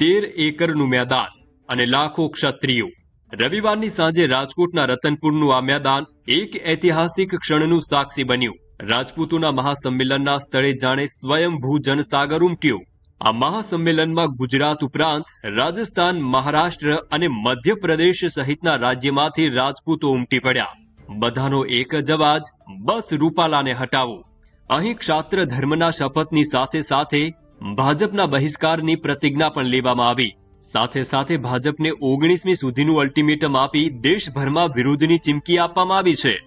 તેર એકરનું મેદાન અને લાખો ક્ષત્રિયો. રવિવારની સાંજે રાજકોટના રતનપુરનું આ મેદાન એક ઐતિહાસિક ક્ષણનું સાક્ષી બન્યું. રાજપૂતોના મહાસંમેલનના સ્થળે જાણે સ્વયંભૂ જનસાગર ઉમટ્યો. આ મહાસંમેલનમાં ગુજરાત ઉપરાંત રાજસ્થાન, મહારાષ્ટ્ર અને મધ્યપ્રદેશ સહિતના રાજ્યમાંથી રાજપૂતો ઉમટી પડ્યા. બધાનો એક જ અવાજ, બસ રૂપાલાને હટાવો. અહીં ક્ષાત્ર ધર્મના શપથની સાથે સાથે ભાજપના બહિષ્કારની પ્રતિજ્ઞા પણ લેવામાં આવી. સાથે સાથે ભાજપને ઓગણીસમી સુધીનું અલ્ટિમેટમ આપી દેશભરમાં વિરોધની ચીમકી આપવામાં આવી છે.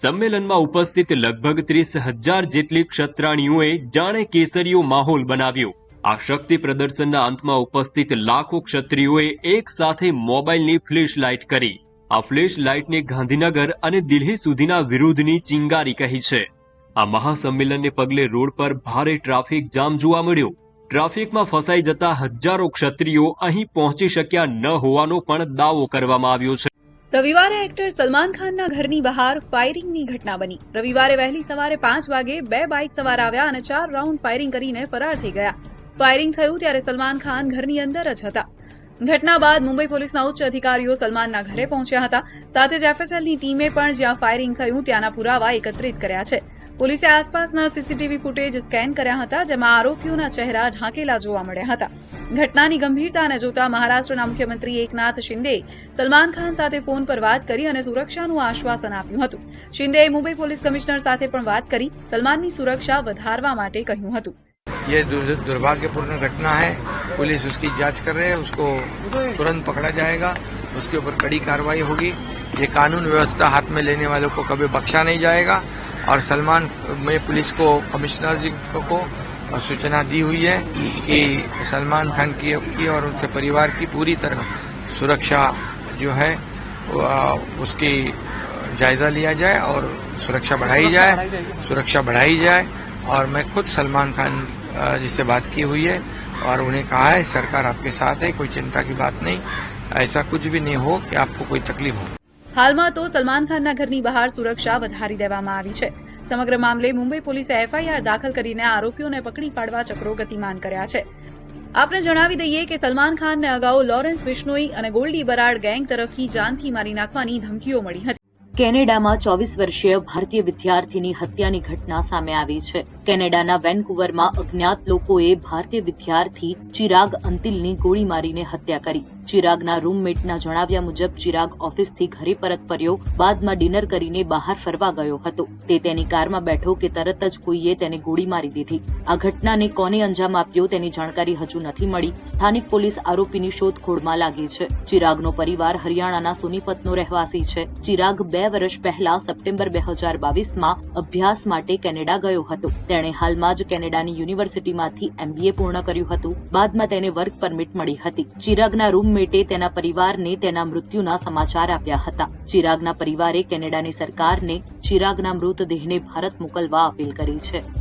સંમેલનમાં ઉપસ્થિત લગભગ ત્રીસ હજાર જેટલી ક્ષત્રાણીઓએ જાણે કેસરીયો માહોલ બનાવ્યો. આ શક્તિ પ્રદર્શનના અંતમાં ઉપસ્થિત લાખો ક્ષત્રિયોએ એક સાથે મોબાઈલની ફ્લેશ લાઇટ કરી. આ ફ્લેશ લાઇટને ગાંધીનગર અને દિલ્હી સુધીના વિરોધની ચિંગારી કહી છે. આ મહાસંમેલનને પગલે રોડ પર ભારે ટ્રાફિક જામ જોવા મળ્યો. ટ્રાફિકમાં ફસાઈ જતા હજારો ક્ષત્રિયો અહીં પહોંચી શક્યા ન હોવાનો પણ દાવો કરવામાં આવ્યો છે. રવિવારે એક્ટર સલમાન ખાનના ઘરની બહાર ફાયરિંગની ઘટના બની. રવિવારે વહેલી સવારે પાંચ વાગે બે બાઇક સવાર આવ્યા અને ચાર રાઉન્ડ ફાયરિંગ કરીને ફરાર થઈ ગયા. ફાયરિંગ થયું ત્યારે સલમાન ખાન ઘરની અંદર જ હતા. ઘટના બાદ મુંબઈ પોલીસના ઉચ્ચ અધિકારીઓ સલમાનના ઘરે પહોંચ્યા હતા. સાથે જ એફએસએલની ટીમે પણ જ્યાં ફાયરિંગ થયું ત્યાંના પુરાવા એકત્રિત કર્યા છે. પોલીસે આસપાસના સીસીટીવી ફૂટેજ સ્કેન કર્યા હતા જેમાં આરોપીઓના ચહેરા ઢાંકેલા જોવા મળ્યા હતા ઘટનાની ગંભીરતાને જોતા મહારાષ્ટ્રના મુખ્યમંત્રી એકનાથ શિંદે સલમાન ખાન સાથે ફોન પર વાત કરી અને સુરક્ષાનું આશ્વાસન આપ્યું હતું શિંદેએ મુંબઈ પોલીસ કમિશનર સાથે પણ વાત કરી સલમાનની સુરક્ષા વધારવા માટે કહ્યું હતું ये दुर- दुर्भाग्यपूर्ण घटना है पुलिस उसकी जांच कर रहे हैं उसको तुरंत पकड़ा जाएगा उसके ऊपर कड़ी कार्रवाई होगी ये कानून व्यवस्था हाथ में लेने वालों को कभी बख्शा नहीं जाएगा और सलमान में पुलिस को कमिश्नर जी को सूचना दी हुई है कि सलमान खान की की और उनके परिवार की पूरी तरह सुरक्षा जो है उसकी जायजा लिया जाए और सुरक्षा बढ़ाई जाए सुरक्षा बढ़ाई जाए। और मैं खुद सलमान खान जी से बात की हुई है और उन्हें कहा है सरकार आपके साथ है कोई चिंता की बात नहीं। ऐसा कुछ भी नहीं हो कि आपको कोई तकलीफ़ हो। હાલમાં તો સલમાન ખાનના ઘરની બહાર સુરક્ષા વધારી દેવામાં આવી છે. સમગ્ર મામલે મુંબઈ પોલીસે એફઆઈઆર દાખલ કરીને આરોપીઓને પકડી પાડવા ચક્રો ગતિમાન કર્યા છે. આપણે જણાવી દઈએ કે સલમાન ખાનને અગાઉ લોરેન્સ બિશ્નોઈ અને ગોલ્ડી બરાડ ગેંગ તરફથી જાનથી મારી નાખવાની ધમકીઓ મળી હતી. કેનેડામાં ચોવીસ વર્ષીય ભારતીય વિદ્યાર્થીની હત્યાની ઘટના સામે આવી છે. કેનેડાના વેનકુવરમાં અજ્ઞાત લોકોએ ભારતીય વિદ્યાર્થી ચિરાગ અંતિલની ગોળી મારીને હત્યા કરી. ચિરાગના રૂમમેટના જણાવ્યા મુજબ, ચિરાગ ઓફિસથી ઘરે પરત ફર્યો, બાદમાં ડિનર કરીને બહાર ફરવા ગયો હતો. તે તેની કારમાં બેઠો કે તરત જ કોઈએ તેને ગોળી મારી દીધી. આ ઘટનાને કોને અંજામ આપ્યો તેની જાણકારી હજુ નથી મળી. સ્થાનિક પોલીસ આરોપીની શોધખોળમાં લાગી છે. ચિરાગનો પરિવાર હરિયાણાના સોનીપતનો રહેવાસી છે. ચિરાગ બે વર્ષ પહેલા સપ્ટેમ્બર બે હજાર બાવીસમાં અભ્યાસ માટે કેનેડા ગયો હતો. તેણે હાલમાં જ કેનેડાની યુનિવર્સિટીમાંથી એમબીએ પૂર્ણ કર્યું હતું. બાદમાં તેને વર્ક પરમિટ મળી હતી. ચિરાગના રૂમમેટે તેના પરિવારને તેના મૃત્યુના સમાચાર આપ્યા હતા. ચિરાગના પરિવારે કેનેડાની સરકારને ચિરાગના મૃતદેહને ભારત મોકલવા અપીલ કરી છે.